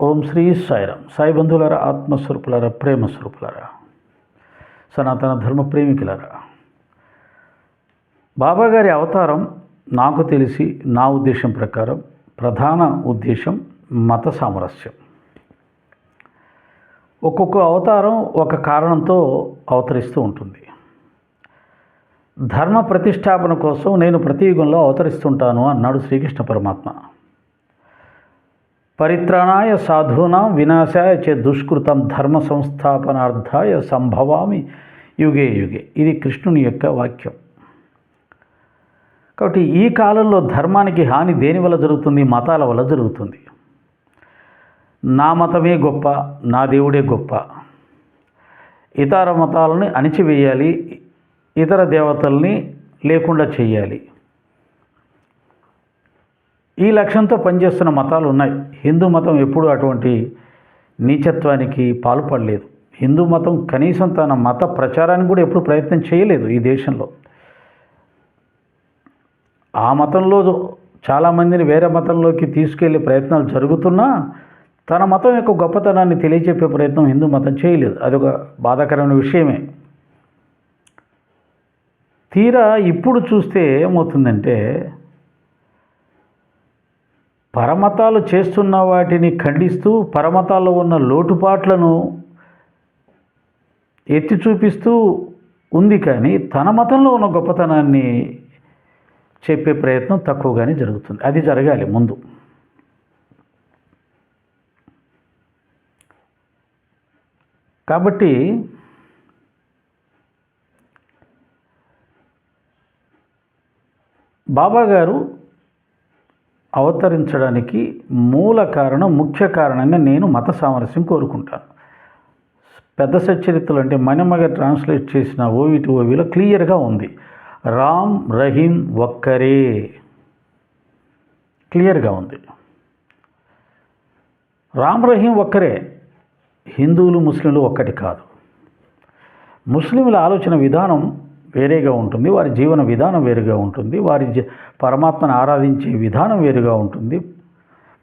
ఓం శ్రీ సాయిరామ్. సాయి బంధువులారా ఆత్మస్వరూపులారా ప్రేమ స్వరూపులారా సనాతన ధర్మ ప్రేమికులారా బాబా గారి అవతారం నాకు తెలిసి నా ఉద్దేశం ప్రకారం ప్రధాన ఉద్దేశం మత సామరస్యం. ఒక్కొక్క అవతారం ఒక కారణంతో అవతరిస్తూ ఉంటుంది. ధర్మ ప్రతిష్టాపన కోసం నేను ప్రతి యుగంలో అవతరిస్తుంటాను అన్నాడు శ్రీకృష్ణ పరమాత్మ. పరిత్రాణాయ సాధూనా వినాశాయ చే దుష్కృతం ధర్మ సంస్థాపనార్థాయ సంభవామి యుగే యుగే. ఇది కృష్ణుని యొక్క వాక్యం. కాబట్టి ఈ కాలంలో ధర్మానికి హాని దేని వల్ల జరుగుతుంది? మతాల వల్ల జరుగుతుంది. నా మతమే గొప్ప నా దేవుడే గొప్ప. ఇతర మతాలని అణిచివేయాలి ఇతర దేవతల్ని లేకుండా చేయాలి. ఈ లక్ష్యంతో పనిచేస్తున్న మతాలు ఉన్నాయి. హిందూ మతం ఎప్పుడూ అటువంటి నీచత్వానికి పాల్పడలేదు. హిందూ మతం కనీసం తన మత ప్రచారానికి కూడా ఎప్పుడు ప్రయత్నం చేయలేదు ఈ దేశంలో. ఆ మతంలో చాలామందిని వేరే మతంలోకి తీసుకెళ్ళే ప్రయత్నాలు జరుగుతున్నా తన మతం యొక్క గొప్పతనాన్ని తెలియచెప్పే ప్రయత్నం హిందూ మతం చేయలేదు. అదొక బాధాకరమైన విషయమే. తీరా ఇప్పుడు చూస్తే ఏమవుతుందంటే పరమతాలు చేస్తున్న వాటిని ఖండిస్తూ పరమతాల్లో ఉన్న లోటుపాట్లను ఎత్తి చూపిస్తూ ఉంది కానీ తన మతంలో ఉన్న గొప్పతనాన్ని చెప్పే ప్రయత్నం తక్కువగానే జరుగుతుంది. అది జరగాలి ముందు. కాబట్టి బాబా గారు అవతరించడానికి మూల కారణం ముఖ్య కారణంగా నేను మత సామరస్యం కోరుకుంటాను. పెద్ద సచరిత్రలు అంటే మణిమగ ట్రాన్స్లేట్ చేసిన ఓవిటి ఓవిలో క్లియర్గా ఉంది. రామ్ రహీం ఒక్కరే. క్లియర్గా ఉంది. రామ్ రహీం ఒక్కరే. హిందువులు ముస్లింలు ఒక్కటి కాదు. ముస్లింల ఆలోచన విధానం వేరేగా ఉంటుంది వారి జీవన విధానం వేరుగా ఉంటుంది వారి జ- పరమాత్మను ఆరాధించే విధానం వేరుగా ఉంటుంది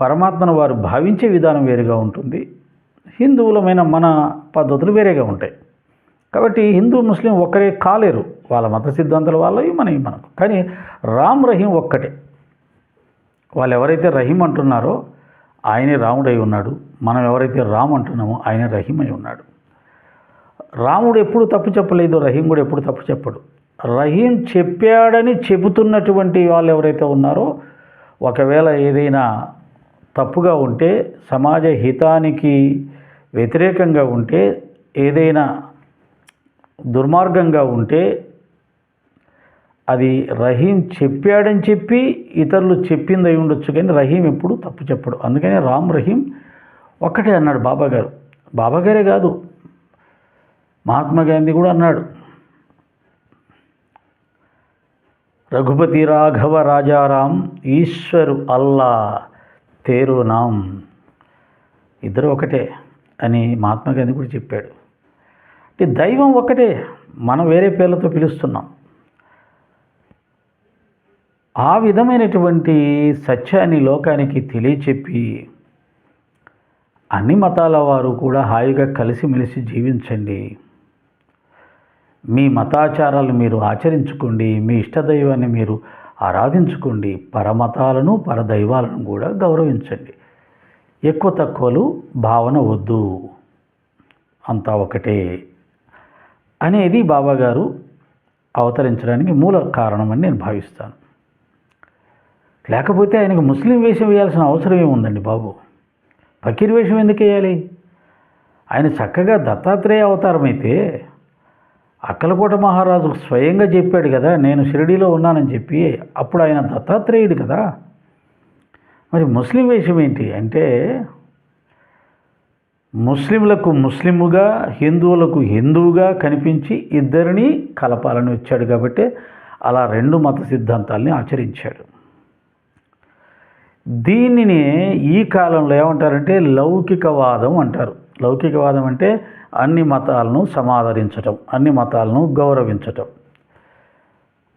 పరమాత్మను వారు భావించే విధానం వేరుగా ఉంటుంది. హిందువులమైన మన పద్ధతులు వేరేగా ఉంటాయి. కాబట్టి హిందూ ముస్లిం ఒక్కరే కాలేరు. వాళ్ళ మత సిద్ధాంతాల వాళ్ళవి మనవి మనకు. కానీ రామ్ రహీం ఒక్కటే. వాళ్ళు ఎవరైతే రహీం అంటున్నారో ఆయనే రాముడై ఉన్నాడు. మనం ఎవరైతే రామ్ అంటున్నామో ఆయనే రహీం అయి ఉన్నాడు. రాముడు ఎప్పుడు తప్పు చెప్పలేదు రహీం కూడా ఎప్పుడు తప్పు చెప్పడు. రహీం చెప్పాడని చెబుతున్నటువంటి వాళ్ళు ఎవరైతే ఉన్నారో ఒకవేళ ఏదైనా తప్పుగా ఉంటే సమాజ హితానికి వ్యతిరేకంగా ఉంటే ఏదైనా దుర్మార్గంగా ఉంటే అది రహీం చెప్పాడని చెప్పి ఇతరులు చెప్పింది అయి ఉండొచ్చు కానీ రహీం ఎప్పుడు తప్పు చెప్పడు. అందుకని రామ్ రహీం ఒక్కటే అన్నాడు బాబాగారు. బాబాగారే కాదు మహాత్మా గాంధీ కూడా అన్నాడు. రఘుపతి రాఘవ రాజారాం ఈశ్వరు అల్లా తేరు నాం. ఇద్దరు ఒకటే అని మహాత్మా గాంధీ కూడా చెప్పాడు. అంటే దైవం ఒకటే మనం వేరే పేర్లతో పిలుస్తున్నాం. ఆ విధమైనటువంటి సత్యాన్ని లోకానికి తెలియచెప్పి అన్ని మతాల వారు కూడా హాయిగా కలిసిమెలిసి జీవించండి. మీ మతాచారాలు మీరు ఆచరించుకోండి మీ ఇష్టదైవాన్ని మీరు ఆరాధించుకోండి పరమతాలను పరదైవాలను కూడా గౌరవించండి. ఎక్కువ తక్కువలు భావన వద్దు. అంతా ఒకటే. అనేది బాబాగారు అవతరించడానికి మూల కారణమని నేను భావిస్తాను. లేకపోతే ఆయనకు ముస్లిం వేషం వేయాల్సిన అవసరం ఏముందండి బాబు. ఫకీర్ వేషం ఎందుకు వేయాలి? ఆయన చక్కగా దత్తాత్రేయ అవతారం అయితే అక్కలకోట మహారాజు స్వయంగా చెప్పాడు కదా నేను షిరిడీలో ఉన్నానని చెప్పి అప్పుడు ఆయన దత్తాత్రేయుడు కదా. మరి ముస్లిం వేషం ఏంటి అంటే ముస్లింలకు ముస్లిముగా హిందువులకు హిందువుగా కనిపించి ఇద్దరిని కలపాలని వచ్చాడు కాబట్టి అలా రెండు మత సిద్ధాంతాల్ని ఆచరించాడు. దీనిని ఈ కాలంలో ఏమంటారంటే లౌకికవాదం అంటారు. లౌకికవాదం అంటే అన్ని మతాలను సమాదరించటం అన్ని మతాలను గౌరవించటం.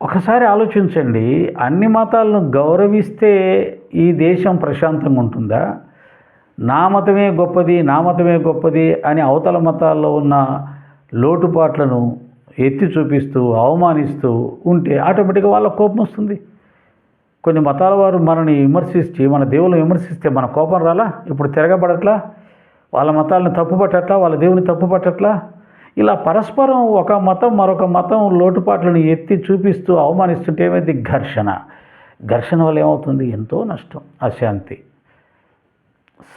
ఒకసారి ఆలోచించండి అన్ని మతాలను గౌరవిస్తే ఈ దేశం ప్రశాంతంగా ఉంటుందా? నా మతమే గొప్పది నా మతమే గొప్పది అని అవతల మతాల్లో ఉన్న లోటుపాట్లను ఎత్తి చూపిస్తూ అవమానిస్తూ ఉంటే ఆటోమేటిక్గా వాళ్ళ కోపం వస్తుంది. కొన్ని మతాల వారు మనని విమర్శించి మన దేవుని విమర్శిస్తే మన కోపం రాలా? ఇప్పుడు తిరగబడట్లా? వాళ్ళ మతాలను తప్పుపట్టట్లా వాళ్ళ దేవుని తప్పుపట్టట్లా? ఇలా పరస్పరం ఒక మతం మరొక మతం లోటుపాట్లను ఎత్తి చూపిస్తూ అవమానిస్తుంటే ఏమైంది? ఘర్షణ. ఘర్షణ వల్ల ఏమవుతుంది? ఎంతో నష్టం అశాంతి.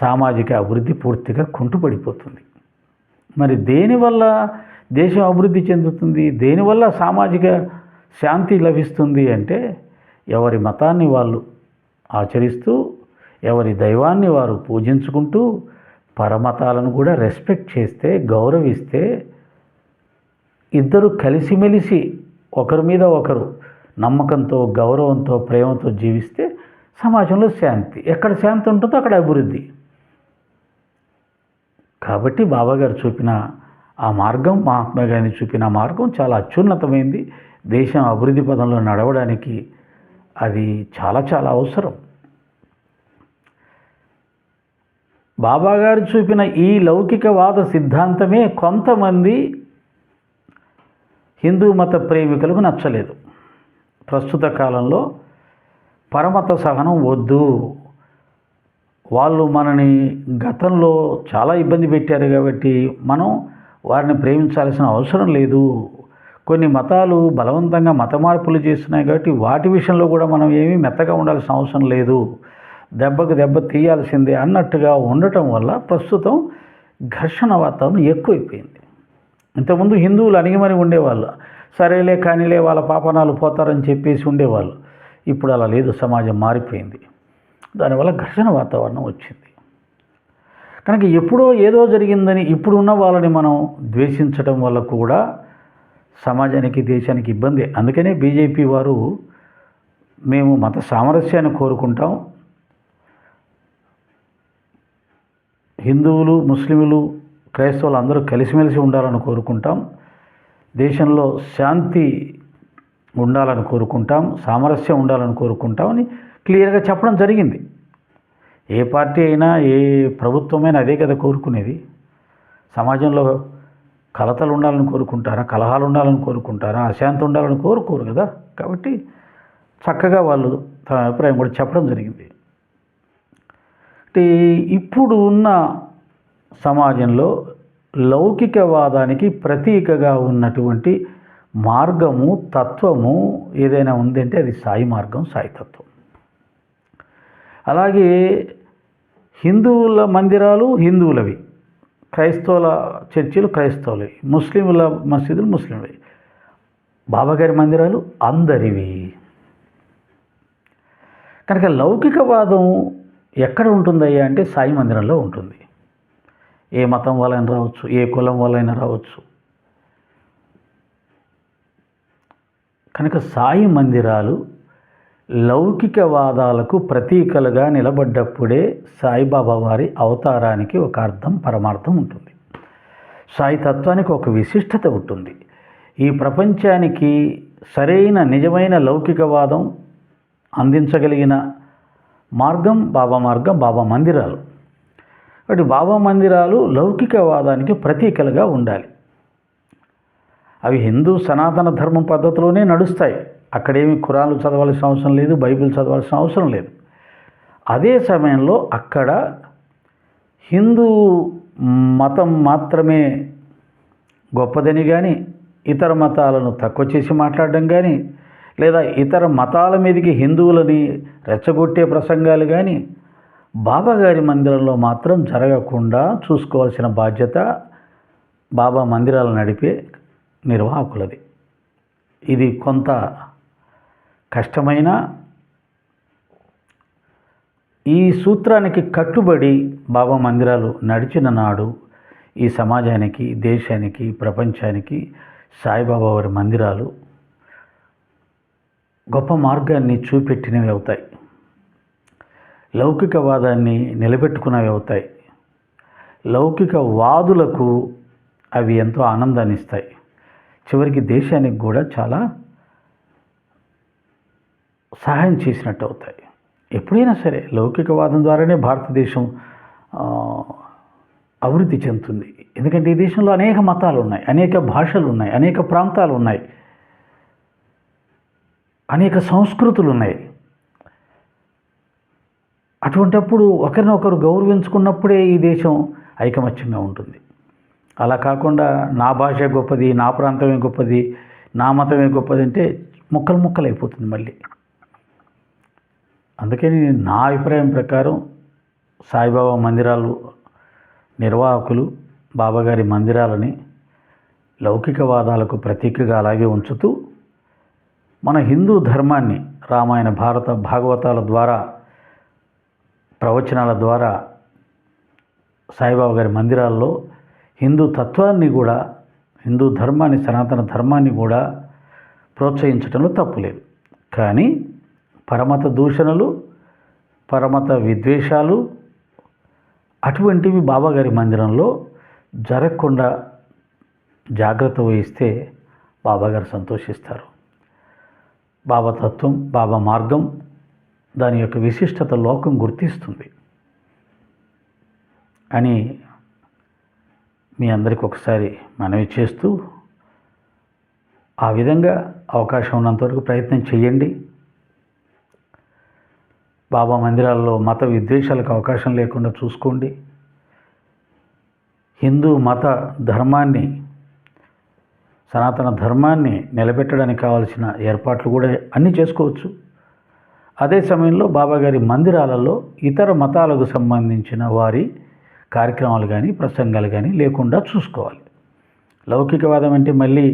సామాజిక అభివృద్ధి పూర్తిగా కుంటుపడిపోతుంది. మరి దేనివల్ల దేశం అభివృద్ధి చెందుతుంది? దేనివల్ల సామాజిక శాంతి లభిస్తుంది అంటే ఎవరి మతాన్ని వాళ్ళు ఆచరిస్తూ ఎవరి దైవాన్ని వారు పూజించుకుంటూ పరమతాలను కూడా రెస్పెక్ట్ చేస్తే గౌరవిస్తే ఇద్దరు కలిసిమెలిసి ఒకరి మీద ఒకరు నమ్మకంతో గౌరవంతో ప్రేమతో జీవిస్తే సమాజంలో శాంతి. ఎక్కడ శాంతి ఉంటుందో అక్కడ అభివృద్ధి. కాబట్టి బాబాగారు చూపిన ఆ మార్గం మహాత్మా గాంధీ చూపిన మార్గం చాలా అత్యున్నతమైంది. దేశం అభివృద్ధి పదంలో నడవడానికి అది చాలా చాలా అవసరం. బాబాగారు చూపిన ఈ లౌకికవాద సిద్ధాంతమే కొంతమంది హిందూ మత ప్రేమికులకు నచ్చలేదు. ప్రస్తుత కాలంలో పరమత సహనం వద్దు. వాళ్ళు మనని గతంలో చాలా ఇబ్బంది పెట్టారు కాబట్టి మనం వారిని ప్రేమించాల్సిన అవసరం లేదు. కొన్ని మతాలు బలవంతంగా మత మార్పులు చేస్తున్నాయి కాబట్టి వాటి విషయంలో కూడా మనం ఏమీ మెత్తగా ఉండాల్సిన అవసరం లేదు. దెబ్బకు దెబ్బ తీయాల్సిందే అన్నట్టుగా ఉండటం వల్ల ప్రస్తుతం ఘర్షణ వాతావరణం ఎక్కువైపోయింది. ఇంతకుముందు హిందువులు అణిగిమని ఉండేవాళ్ళు. సరేలే కానీలే వాళ్ళ పాపనాలు పోతారని చెప్పేసి ఉండేవాళ్ళు. ఇప్పుడు అలా లేదు సమాజం మారిపోయింది. దానివల్ల ఘర్షణ వాతావరణం వచ్చింది. కనుక ఎప్పుడో ఏదో జరిగిందని ఇప్పుడు ఉన్న వాళ్ళని మనం ద్వేషించడం వల్ల కూడా సమాజానికి దేశానికి ఇబ్బంది. అందుకనే బీజేపీ వారు మేము మత సామరస్యాన్ని కోరుకుంటాం. హిందువులు ముస్లింలు క్రైస్తవులు అందరూ కలిసిమెలిసి ఉండాలని కోరుకుంటాం. దేశంలో శాంతి ఉండాలని కోరుకుంటాం సామరస్యం ఉండాలని కోరుకుంటామని క్లియర్గా చెప్పడం జరిగింది. ఏ పార్టీ అయినా ఏ ప్రభుత్వమైనా అదే కదా కోరుకునేది. సమాజంలో కలతలు ఉండాలని కోరుకుంటారా కలహాలు ఉండాలని కోరుకుంటారా అశాంతి ఉండాలని కోరుకోరు కదా. కాబట్టి చక్కగా వాళ్ళు తమ అభిప్రాయం కూడా చెప్పడం జరిగింది. అంటే ఇప్పుడు ఉన్న సమాజంలో లౌకికవాదానికి ప్రతీకగా ఉన్నటువంటి మార్గము తత్వము ఏదైనా ఉందంటే అది సాయి మార్గం సాయి తత్వం. అలాగే హిందువుల మందిరాలు హిందువులవి. క్రైస్తవుల చర్చిలు క్రైస్తవులవి. ముస్లింల మసీదులు ముస్లింలవి బాబాగారి మందిరాలు అందరివి. కనుక లౌకికవాదం ఎక్కడ ఉంటుందయ్యా అంటే సాయి మందిరంలో ఉంటుంది. ఏ మతం వాళ్ళైనా రావచ్చు ఏ కులం వాళ్ళైనా రావచ్చు. కనుక సాయి మందిరాలు లౌకికవాదాలకు ప్రతీకలుగా నిలబడ్డప్పుడే సాయిబాబా వారి అవతారానికి ఒక అర్థం పరమార్థం ఉంటుంది. సాయి తత్వానికి ఒక విశిష్టత ఉంటుంది. ఈ ప్రపంచానికి సరైన నిజమైన లౌకికవాదం అందించగలిగిన మార్గం బాబా మార్గం బాబా మందిరాలు. కాబట్టి బాబా మందిరాలు లౌకికవాదానికి ప్రతీకలుగా ఉండాలి. అవి హిందూ సనాతన ధర్మం పద్ధతిలోనే నడుస్తాయి. అక్కడేమి కురాలు చదవాల్సిన అవసరం లేదు బైబిల్ చదవాల్సిన అవసరం లేదు. అదే సమయంలో అక్కడ హిందూ మతం మాత్రమే గొప్పదని కానీ ఇతర మతాలను తక్కువ చేసి మాట్లాడడం కానీ లేదా ఇతర మతాల మీదకి హిందువులని రెచ్చగొట్టే ప్రసంగాలు కానీ బాబాగారి మందిరంలో మాత్రం జరగకుండా చూసుకోవాల్సిన బాధ్యత బాబా మందిరాలు నడిపే నిర్వాహకులది. ఇది కొంత కష్టమైన ఈ సూత్రానికి కట్టుబడి బాబా మందిరాలు నడిచిన నాడు ఈ సమాజానికి దేశానికి ప్రపంచానికి సాయిబాబా వారి మందిరాలు గొప్ప మార్గాన్ని చూపెట్టినవి అవుతాయి. లౌకికవాదాన్ని నిలబెట్టుకున్నవి అవుతాయి. లౌకిక వాదులకు అవి ఎంతో ఆనందాన్ని ఇస్తాయి. చివరికి దేశానికి కూడా చాలా సహాయం చేసినట్టు అవుతాయి. ఎప్పుడైనా సరే లౌకికవాదం ద్వారానే భారతదేశం అభివృద్ధి చెందుతుంది. ఎందుకంటే ఈ దేశంలో అనేక మతాలు ఉన్నాయి అనేక భాషలు ఉన్నాయి అనేక ప్రాంతాలు ఉన్నాయి. అనేక సంస్కృతులు ఉన్నాయి అటువంటప్పుడు ఒకరినొకరు గౌరవించుకున్నప్పుడే ఈ దేశం ఐకమత్యంగా ఉంటుంది. అలా కాకుండా నా భాష గొప్పది నా ప్రాంతమే గొప్పది నా మతమే గొప్పది అంటే ముక్కలు ముక్కలు అయిపోతుంది మళ్ళీ అందుకని నా అభిప్రాయం ప్రకారం సాయిబాబా మందిరాలు నిర్వాహకులు బాబాగారి మందిరాలని లౌకికవాదాలకు ప్రతీకగా అలాగే ఉంచుతూ మన హిందూ ధర్మాన్ని రామాయణ భారత భాగవతాల ద్వారా ప్రవచనాల ద్వారా సాయిబాబా గారి మందిరాల్లో హిందూ తత్వాన్ని కూడా హిందూ ధర్మాన్ని సనాతన ధర్మాన్ని కూడా ప్రోత్సహించడంలో తప్పులేదు కానీ పరమత దూషణలు పరమత విద్వేషాలు అటువంటివి బాబాగారి మందిరంలో జరగకుండా జాగ్రత్త వహిస్తే బాబాగారు సంతోషిస్తారు. బాబా తత్వం బాబా మార్గం దాని యొక్క విశిష్టత లోకం గుర్తిస్తుంది. అని మీ అందరికి ఒకసారి మనవి చేస్తూ ఆ విధంగా అవకాశం ఉన్నంతవరకు ప్రయత్నం చేయండి. బాబా మందిరాల్లో మత విద్వేషాలకు అవకాశం లేకుండా చూసుకోండి. హిందూ మత ధర్మాన్ని సనాతన ధర్మాన్ని నిలబెట్టడానికి కావాల్సిన ఏర్పాట్లు కూడా అన్నీ చేసుకోవచ్చు. అదే సమయంలో బాబాగారి మందిరాలలో ఇతర మతాలకు సంబంధించిన వారి కార్యక్రమాలు కానీ ప్రసంగాలు కానీ లేకుండా చూసుకోవాలి. లౌకికవాదం అంటే మళ్ళీ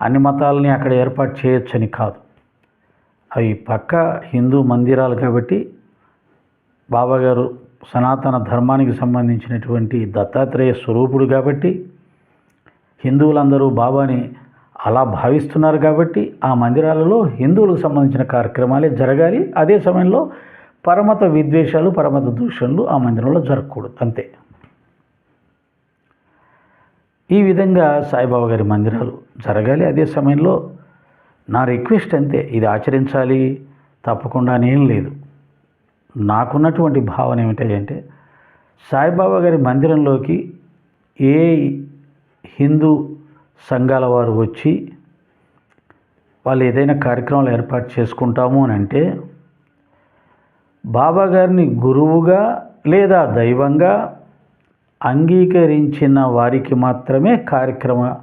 అన్ని మతాలని అక్కడ ఏర్పాటు చేయొచ్చని కాదు. అవి పక్క హిందూ మందిరాలు కాబట్టి బాబాగారు సనాతన ధర్మానికి సంబంధించినటువంటి దత్తాత్రేయ స్వరూపుడు కాబట్టి హిందువులందరూ బాబాని అలా భావిస్తున్నారు కాబట్టి ఆ మందిరాలలో హిందువులకు సంబంధించిన కార్యక్రమాలే జరగాలి. అదే సమయంలో పరమత విద్వేషాలు పరమత దూషణలు ఆ మందిరంలో జరగకూడదు. అంతే. ఈ విధంగా సాయిబాబా గారి మందిరాలు జరగాలి. అదే సమయంలో నా రిక్వెస్ట్ అంతే. ఇది ఆచరించాలి. తప్పకుండా అనేం లేదు. నాకున్నటువంటి భావన ఏమిటంటే సాయిబాబా గారి మందిరంలోకి ఏ హిందూ సంఘాల వారు వచ్చి వాళ్ళు ఏదైనా కార్యక్రమాలు ఏర్పాటు చేసుకుంటాము అని అంటే బాబా గారిని గురువుగా లేదా దైవంగా అంగీకరించిన వారికి మాత్రమే కార్యక్రమ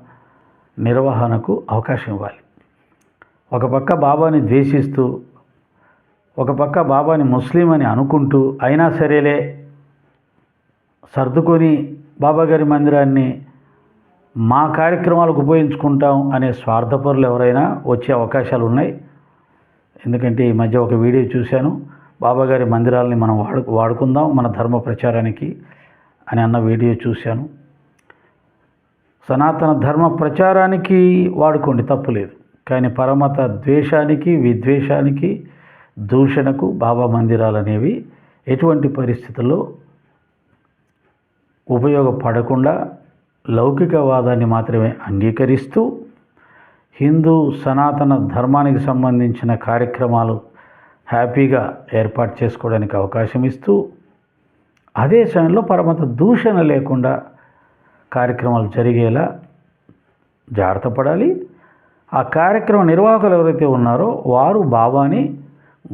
నిర్వహణకు అవకాశం ఇవ్వాలి. ఒక పక్క బాబాని ద్వేషిస్తూ ఒక పక్క బాబాని ముస్లిం అని అనుకుంటూ అయినా సరేలే సర్దుకొని బాబాగారి మందిరాన్ని మా కార్యక్రమాలకు ఉపయోగించుకుంటాం అనే స్వార్థపరులు ఎవరైనా వచ్చే అవకాశాలు ఉన్నాయి. ఎందుకంటే ఈ మధ్య ఒక వీడియో చూశాను. బాబాగారి మందిరాలని మనం వాడు వాడుకుందాం మన ధర్మ ప్రచారానికి అని అన్న వీడియో చూశాను. సనాతన ధర్మ ప్రచారానికి వాడుకోండి తప్పులేదు కానీ పరమత ద్వేషానికి విద్వేషానికి దూషణకు బాబా మందిరాలు అనేవి ఎటువంటి పరిస్థితుల్లో ఉపయోగపడకుండా లౌకికవాదాన్ని మాత్రమే అంగీకరిస్తూ హిందూ సనాతన ధర్మానికి సంబంధించిన కార్యక్రమాలు హ్యాపీగా ఏర్పాటు చేసుకోవడానికి అవకాశం ఇస్తూ అదే సమయంలో పరమత దూషణ లేకుండా కార్యక్రమాలు జరిగేలా జాగ్రత్త పడాలి. ఆ కార్యక్రమ నిర్వాహకులు ఎవరైతే ఉన్నారో వారు బాబాని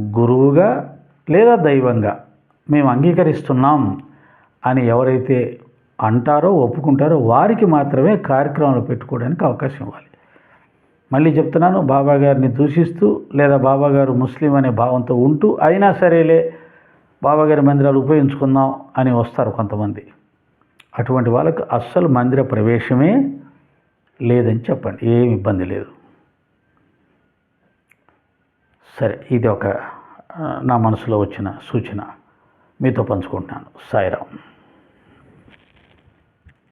గురువుగా లేదా దైవంగా మేము అంగీకరిస్తున్నాం అని ఎవరైతే అంటారో ఒప్పుకుంటారో వారికి మాత్రమే కార్యక్రమాలు పెట్టుకోవడానికి అవకాశం ఇవ్వాలి. మళ్ళీ చెప్తున్నాను బాబా గారిని దూషిస్తూ లేదా బాబా గారు ముస్లిం అనే భావంతో ఉంటూ అయినా సరేలే బాబాగారి మందిరాలు ఉపయోగించుకుందాం అని వస్తారు కొంతమంది. అటువంటి వాళ్ళకు అస్సలు మందిర ప్రవేశమే లేదని చెప్పండి ఏమి ఇబ్బంది లేదు. సరే ఇది ఒక నా మనసులో వచ్చిన సూచన. మీతో పంచుకుంటున్నాను. సాయిరామ్.